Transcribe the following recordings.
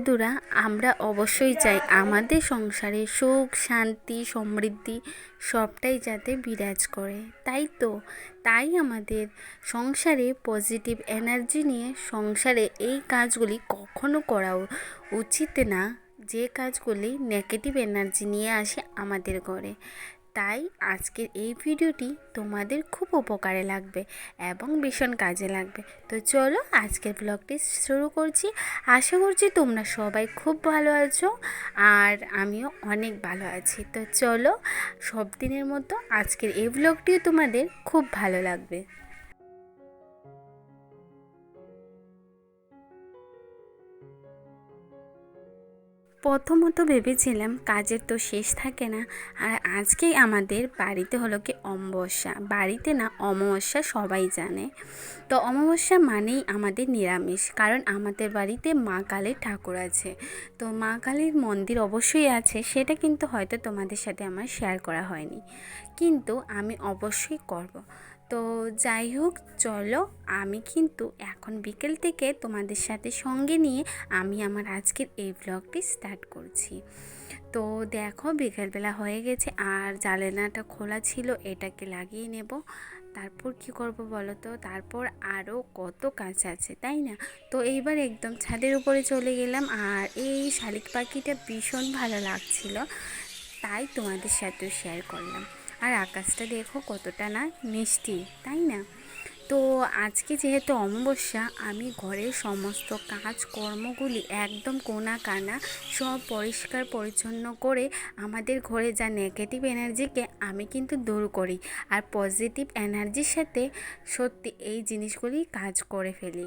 বন্ধুরা, আমরা অবশ্যই চাই আমাদের সংসারে সুখ, শান্তি, সমৃদ্ধি সবটাই যাতে বিরাজ করে। তাই তো? তাই আমাদের সংসারে পজিটিভ এনার্জি নিয়ে সংসারে এই কাজগুলি কখনো করা উচিত না। যে কাজগুলি নেগেটিভ এনার্জি নিয়ে আসে আমাদের ঘরে। তাই আজকের এই ভিডিওটি তোমাদের খুব উপকারে লাগবে এবং ভীষণ কাজে লাগবে। তো চলো আজকের ব্লগটি শুরু করছি। আশা করছি তোমরা সবাই খুব ভালো আছো আর আমিও অনেক ভালো আছি। তো চলো সব দিনের মতো আজকের এই ব্লগটিও তোমাদের খুব ভালো লাগবে। প্রথমত ভেবেছিলাম কাজের তো শেষ থাকে না, আর আজকেই আমাদের বাড়িতে হলো কি অমাবস্যা। বাড়িতে না অমাবস্যা সবাই জানে। তো অমাবস্যা মানেই আমাদের নিরামিষ, কারণ আমাদের বাড়িতে মা কালীর ঠাকুর আছে। তো মা কালীর মন্দির অবশ্যই আছে, সেটা কিন্তু হয়তো তোমাদের সাথে আমার শেয়ার করা হয়নি। কিন্তু আমি অবশ্যই করব। তো যাই হোক, চলো আমি কিন্তু এখন বিকেল থেকে তোমাদের সাথে সঙ্গে নিয়ে আমি আমার আজকের এই ব্লগটি স্টার্ট করছি। তো দেখো, বিকেলবেলা হয়ে গেছে আর জালেনাটা খোলা ছিল, এটাকে লাগিয়ে নেব। তারপর কি করব বলো তো? তারপর আরও কত কাজ আছে, তাই না? তো এইবার একদম ছাদের উপরে চলে গেলাম আর এই শালিক পাখিটা ভীষণ ভালো লাগছিল, তাই তোমাদের সাথেও শেয়ার করলাম। আর আকাশটা দেখো কতটা না মিষ্টি, তাই না? তো আজকে যেহেতু অমাবস্যা, আমি ঘরের সমস্ত কাজকর্মগুলি একদম কোনা কানা সব পরিষ্কার পরিচ্ছন্ন করে আমাদের ঘরে যা নেগেটিভ এনার্জিকে আমি কিন্তু দূর করি আর পজিটিভ এনার্জির সাথে সত্যি এই জিনিসগুলি কাজ করে ফেলি।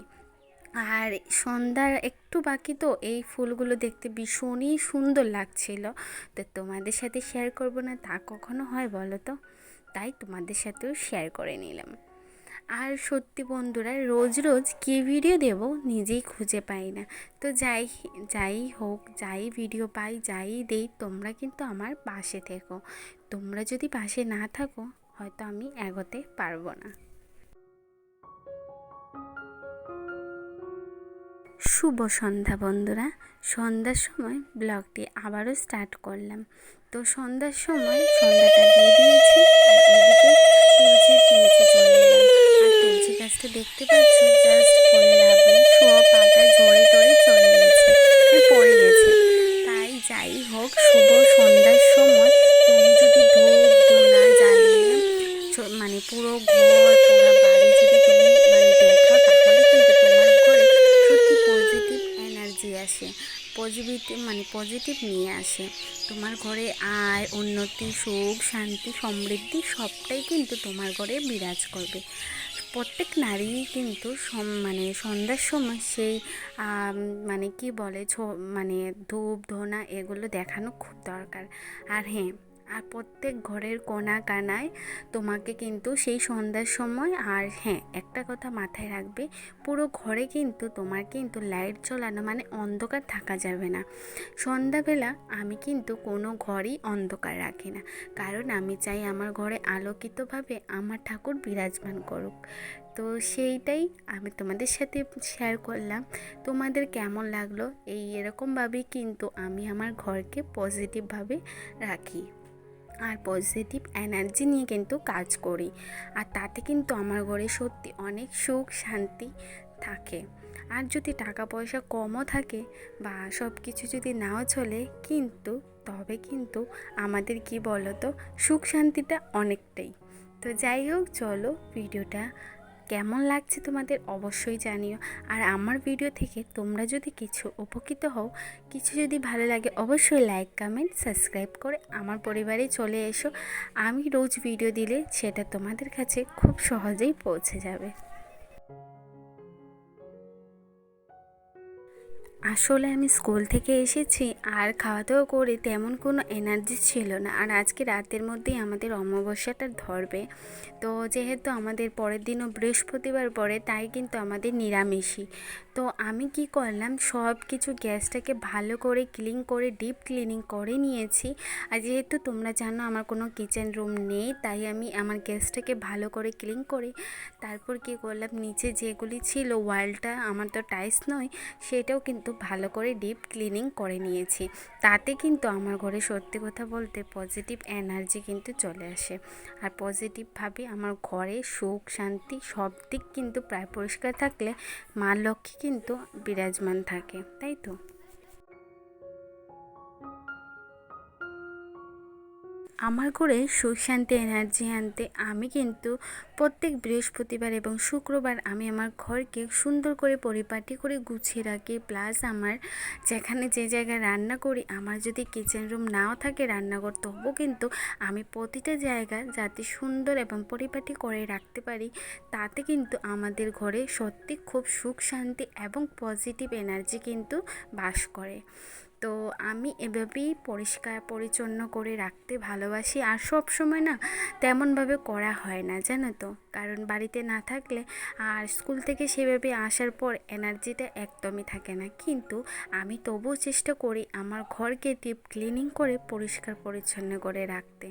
আর সন্ধ্যার একটু বাকি তো, এই ফুলগুলো দেখতে ভীষণই সুন্দর লাগছিল। তো তোমাদের সাথে শেয়ার করব না, তা কখনো হয় বলো তো? তাই তোমাদের সাথেও শেয়ার করে নিলাম। আর সত্যি বন্ধুরা, রোজ রোজ কী ভিডিও দেব নিজেই খুঁজে পাই না। তো যাই যাই হোক, যাই ভিডিও পাই, যাই দেই, তোমরা কিন্তু আমার পাশে থেকো। তোমরা যদি পাশে না থাকো, হয়তো আমি এগোতে পারব না। শুভ সন্ধ্যা বন্ধুরা। সন্ধ্যার সময় ব্লগটি আবারও স্টার্ট করলাম। তো সন্ধ্যার সময় সন্ধ্যাটা দিয়ে দিয়েছি, আর ওইদিকে চলে এলাম আর তুলসী গাছটা দেখতে পাচ্ছি জাস্ট বলে লাভ শোয়া পাতা উন্নতি, সুখ, শান্তি, সমৃদ্ধি সবটাই কিন্তু তোমার ঘরে বিরাজ করবে। প্রত্যেক নারী কিন্তু মানে সন্ধ্যার সময় সেই মানে কি বলে মানে ধূপ, ধোনা এগুলো দেখানো খুব দরকার। আর হ্যাঁ আর প্রত্যেক ঘরের কোনা কানায় তোমাকে কিন্তু সেই সন্ধ্যার সময় আর হ্যাঁ একটা কথা মাথায় রাখবে, পুরো ঘরে কিন্তু তোমার কিন্তু লাইট জ্বলানো মানে অন্ধকার থাকা যাবে না। সন্ধ্যাবেলা আমি কিন্তু কোনো ঘরই অন্ধকার রাখি না। কারণ আমি চাই আমার ঘরে আলোকিতভাবে আমার ঠাকুর বিরাজমান করুক। তো সেইটাই আমি তোমাদের সাথে শেয়ার করলাম। তোমাদের কেমন লাগল? এই এরকমভাবেই কিন্তু আমি আমার ঘরকে পজিটিভভাবে রাখি। আর পজিটিভ এনার্জি নিয়ে কিন্তু কাজ করি। আর তাতে কিন্তু আমার ঘরে সত্যি অনেক সুখ শান্তি থাকে। আর যদি টাকা পয়সা কমও থাকে বা সব কিছু যদি নাও চলে, কিন্তু তবে কিন্তু আমাদের কি বলতো, সুখ শান্তিটা অনেকটাই। তো যাই হোক, চলো ভিডিওটা কেমন লাগছে তোমাদের অবশ্যই জানিও। আর আমার ভিডিও থেকে তোমরা যদি কিছু উপকৃত হও, কিছু যদি ভালো লাগে অবশ্যই লাইক কমেন্ট সাবস্ক্রাইব করে আমার পরিবারে চলে এসো। আমি রোজ ভিডিও দিলে সেটা তোমাদের কাছে খুব সহজেই পৌঁছে যাবে। আসলে আমি স্কুল থেকে এসেছি, আর খাওয়া দাওয়া করে তেমন কোনো এনার্জি ছিল না। আর আজকে রাতের মধ্যেই আমাদের অমাবস্যাটা ধরবে। তো যেহেতু আমাদের পরের দিনও বৃহস্পতিবার পরে তাই কিন্তু আমাদের নিরামিষই। তো আমি কি করলাম, সব কিছু গ্যাসটাকে ভালো করে ক্লিন করে, ডিপ ক্লিনিং করে নিয়েছি। আর যেহেতু তোমরা জানো আমার কোনো কিচেন রুম নেই, তাই আমি আমার গ্যাসটাকে ভালো করে ক্লিন করে তারপর কি করলাম, নিচে যেগুলি ছিল ওয়ালটা, আমার তো টাইস নয়, সেটাও কিন্তু ভালো করে ডিপ ক্লিনিং করে নিয়েছি। তাতে কিন্তু আমার ঘরে সত্যি কথা বলতে পজিটিভ এনার্জি কিন্তু চলে আসে। আর পজিটিভভাবে আমার ঘরে সুখ, শান্তি সব দিক কিন্তু প্রায় পরিষ্কার থাকলে মা লক্ষ্মী কিন্তু বিরাজমান থাকে তাই তো? আমার ঘরে সুখ শান্তি, এনার্জি আনতে আমি কিন্তু প্রত্যেক বৃহস্পতিবার এবং শুক্রবার আমি আমার ঘরকে সুন্দর করে পরিপাটি করে গুছিয়ে রাখি। প্লাস আমার যেখানে যে জায়গায় রান্না করি, আমার যদি কিচেন রুম নাও থাকে রান্নাঘর, তবুও কিন্তু আমি প্রতিটা জায়গা যাতে সুন্দর এবং পরিপাটি করে রাখতে পারি, তাতে কিন্তু আমাদের ঘরে সত্যি খুব সুখ শান্তি এবং পজিটিভ এনার্জি কিন্তু বাস করে। তো আমি এভাবেই পরিষ্কার পরিচ্ছন্ন করে রাখতে ভালোবাসি। আর সব সময় না তেমনভাবে করা হয় না, জানো তো? কারণ বাড়িতে না থাকলে আর স্কুল থেকে সেভাবে আসার পর এনার্জিটা একদমই থাকে না। কিন্তু আমি তবুও চেষ্টা করি আমার ঘরকে ডিপ ক্লিনিং করে পরিষ্কার পরিচ্ছন্ন করে রাখতে।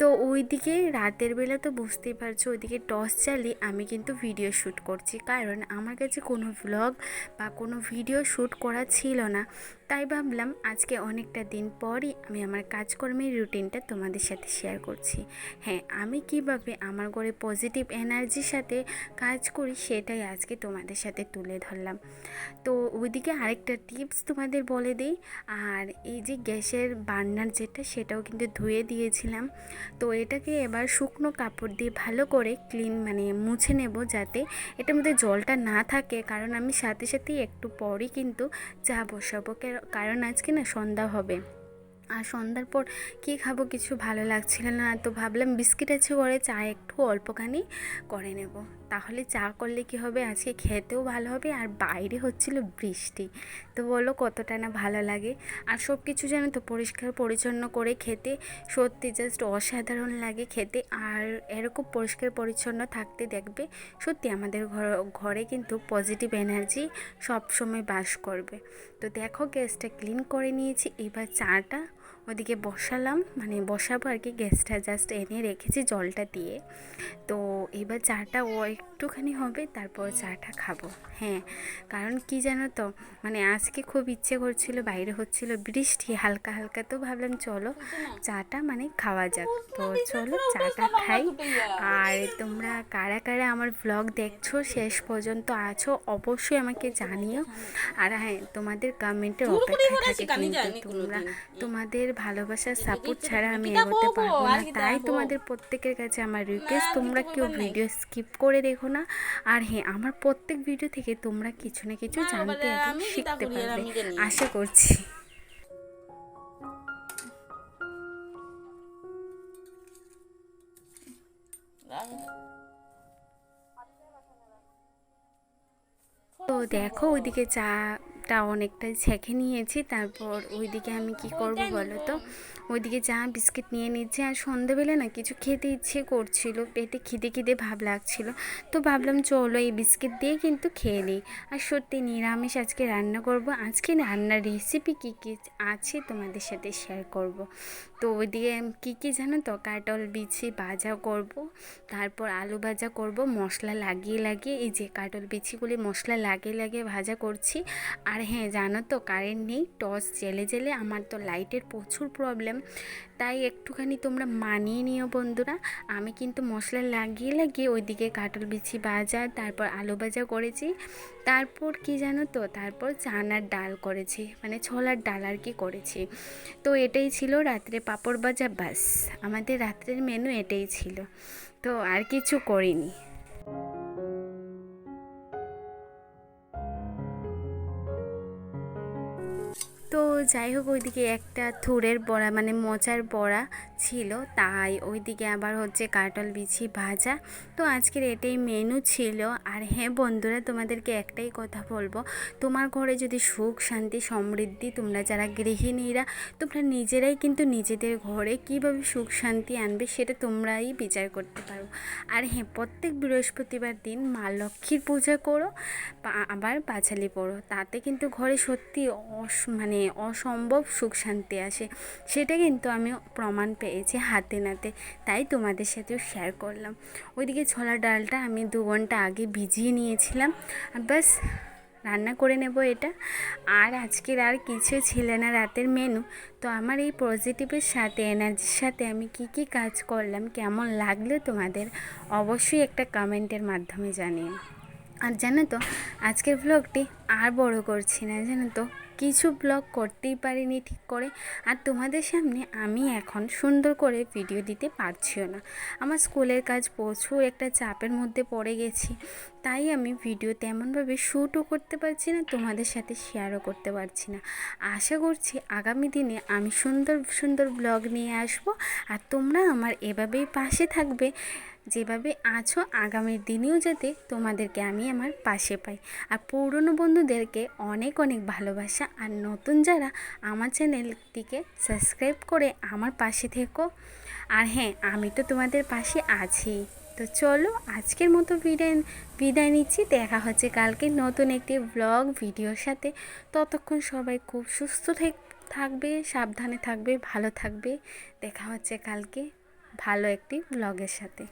তো ওইদিকে রাতের বেলা তো বুঝতেই পারছ, ওইদিকে টস চালিয়ে আমি কিন্তু ভিডিও শ্যুট করছি। কারণ আমার কাছে কোনো ভ্লগ বা কোনো ভিডিও শ্যুট করা ছিল না। তাই ভাবলাম আজকে অনেকটা দিন পরই আমি আমার কাজকর্মের রুটিনটা তোমাদের সাথে শেয়ার করছি। হ্যাঁ আমি কীভাবে আমার ঘরে পজিটিভ এনার্জির সাথে কাজ করি সেটাই আজকে তোমাদের সাথে তুলে ধরলাম। তো ওইদিকে আরেকটা টিপস তোমাদের বলে দিই। আর এই যে গ্যাসের বার্নার যেটা, সেটাও কিন্তু ধুয়ে দিয়েছিলাম। তো এটাকে এবার শুকনো কাপড় দিয়ে ভালো করে ক্লিন মানে মুছে নেব যাতে এটার মধ্যে জলটা না থাকে। কারণ আমি সাথে সাথেই একটু পরই কিন্তু চা বসাবো। কারণ আজকে না সন্ধ্যা হবে। আর সন্ধ্যার পর কী খাব কিছু ভালো লাগছিল না। তো ভাবলাম বিস্কিট আছে করে চা একটু অল্পখানি করে নেব। তাহলে চা করলে কি হবে? আজকে খেতেও ভালো হবে আর বাইরে হচ্ছিল বৃষ্টি। তো বলো কতটা না ভালো লাগে? আর সব কিছু যেন তো পরিষ্কার পরিচ্ছন্ন করে খেতে সত্যি জাস্ট অসাধারণ লাগে খেতে। আর এরকম পরিষ্কার পরিচ্ছন্ন থাকতে দেখবে সত্যি আমাদের ঘর ঘরে কিন্তু পজিটিভ এনার্জি সবসময় বাস করবে। তো দেখো গ্যাসটা ক্লিন করে নিয়েছি। এবার চাটা ওদিকে বসালাম মানে বসাবো আর কি গ্যাসটা জাস্ট এনে রেখেছি জলটা দিয়ে। তো এবার চাটা ও একটুখানি হবে তারপর চাটা খাব। হ্যাঁ কারণ কি জানো তো মানে আজকে খুব ইচ্ছে করছিল বাইরে হচ্ছিল বৃষ্টি হালকা হালকা তো ভাবলাম চলো চাটা মানে খাওয়া যাক। তো চলো চাটা খাই। আর তোমরা কারা কারা আমার ব্লগ দেখছ শেষ পর্যন্ত আছো অবশ্যই আমাকে জানিও। আর হ্যাঁ তোমাদের কমেন্টের অপেক্ষা থাকে কিন্তু তোমরা তোমাদের ভালোবাসার সাপোর্ট ছাড়া আমি এগোতে পারব না। তাই তোমাদের প্রত্যেকের কাছে আমার রিকোয়েস্ট তোমরা কেউ ভিডিও স্কিপ করে দেখো না। আর হ্যাঁ আমার প্রত্যেক ভিডিও থেকে তোমরা কিছু না কিছু জানতে এবং শিখতে পারবে। আশা করছি। তো দেখো ওইদিকে চাটা অনেকটাই ছেঁকে নিয়েছি, তারপর ওইদিকে আমি কি করব বলো তো? ওইদিকে চা, বিস্কিট নিয়ে নিচ্ছি আর সন্ধেবেলা না কিছু খেতে ইচ্ছে করছিল, পেটে খিদে খিদে ভাব লাগছিল। তো ভাবলাম চলো এই বিস্কিট দিয়ে কিন্তু খেয়ে নিই। আর সত্যি নিরামিষ আজকে রান্না করব। আজকে রান্নার রেসিপি কী কী আছে তোমাদের সাথে শেয়ার করব। তো ওইদিকে কী কী জানো তো? কাটল বিছি ভাজা করব, তারপর আলু ভাজা করব, মশলা লাগিয়ে লাগিয়ে, এই যে কাটল বিছিগুলি মশলা লাগিয়ে লাগিয়ে ভাজা করছি। আর হ্যাঁ জানো তো কারেন্ট নেই, টর্চ জেলে জেলে, আমার তো লাইটের প্রচুর প্রবলেম তাই একটুখানি তোমরা মানিয়ে নিও বন্ধুরা। আমি কিন্তু মশলা লাগিয়ে লাগিয়ে ওইদিকে কাটল বিছি ভাজা তারপর আলু ভাজা করেছি। তারপর কি জানো তো, তারপর চানার ডাল করেছি মানে ছোলার ডাল আর কি করেছি। তো এটাই ছিল রাত্রে পাঁপড় ভাজা বাস আমাদের রাত্রের মেনু এটাই ছিল। তো আর কিছু করিনি। যাই হোক, ওইদিকে একটা থুরের বড়া মানে মোচার বড়া ছিল। তাই ওইদিকে আবার হচ্ছে কাটল বিছি ভাজা। তো আজকের এটাই মেনু ছিল। আর হ্যাঁ বন্ধুরা, তোমাদেরকে একটাই কথা বলব। তোমার ঘরে যদি সুখ, শান্তি, সমৃদ্ধি তোমরা যারা গৃহিণীরা, তোমরা নিজেরাই কিন্তু নিজেদের ঘরে কীভাবে সুখ, শান্তি আনবে সেটা তোমরাই বিচার করতে পারো। আর হ্যাঁ প্রত্যেক বৃহস্পতিবার দিন মা লক্ষ্মীর পূজা করো আবার পাঁচালি পড়ো। তাতে কিন্তু ঘরে সত্যি অস মানে অসম্ভব সুখ শান্তি আসে। সেটা কিন্তু আমি প্রমাণ পেয়েছি হাতে নাতে। তাই তোমাদের সাথেও শেয়ার করলাম। ওইদিকে ছোলা ডালটা আমি দু ঘণ্টা আগে ভিজিয়ে নিয়েছিলাম। আর ব্যাস, রান্না করে নেব এটা। আর আজকের আর কিছু ছিল না রাতের মেনু তো আমার এই পজিটিভের সাথে এনার্জির সাথে আমি কি কি কাজ করলাম, কেমন লাগল তোমাদের অবশ্যই একটা কমেন্টের মাধ্যমে জানিও। আর জানো তো, আজকের ব্লগটি আর বড় করছি না, জানো তো। কিছু ব্লগ করতেই পারিনি ঠিক করে, আর তোমাদের সামনে আমি এখন সুন্দর করে ভিডিও দিতে পারছিও না। আমার স্কুলের কাজ প্রচুর একটা চাপের মধ্যে পড়ে গেছি, তাই আমি ভিডিও তেমনভাবে শ্যুটও করতে পারছি না, তোমাদের সাথে শেয়ারও করতে পারছি না। আশা করছি আগামী দিনে আমি সুন্দর সুন্দর ব্লগ নিয়ে আসব, আর তোমরা আমার এভাবেই পাশে থাকবে। যেভাবে আছো আগামীর দিনেও যাতে তোমাদেরকে আমি আমার পাশে পাই। আর পুরনো বন্ধুদেরকে অনেক অনেক ভালোবাসা। আর নতুন যারা আমার চ্যানেলটিকে সাবস্ক্রাইব করে আমার পাশে থেকো। আর হ্যাঁ আমি তো তোমাদের পাশে আছি। তো চলো আজকের মতো বিদায় বিদায় নিচ্ছি। দেখা হচ্ছে কালকে নতুন একটি ব্লগ ভিডিওর সাথে। ততক্ষণ সবাই খুব সুস্থ থাকবে, সাবধানে থাকবে, ভালো থাকবে। দেখা হচ্ছে কালকে ভালো একটি ব্লগের সাথে।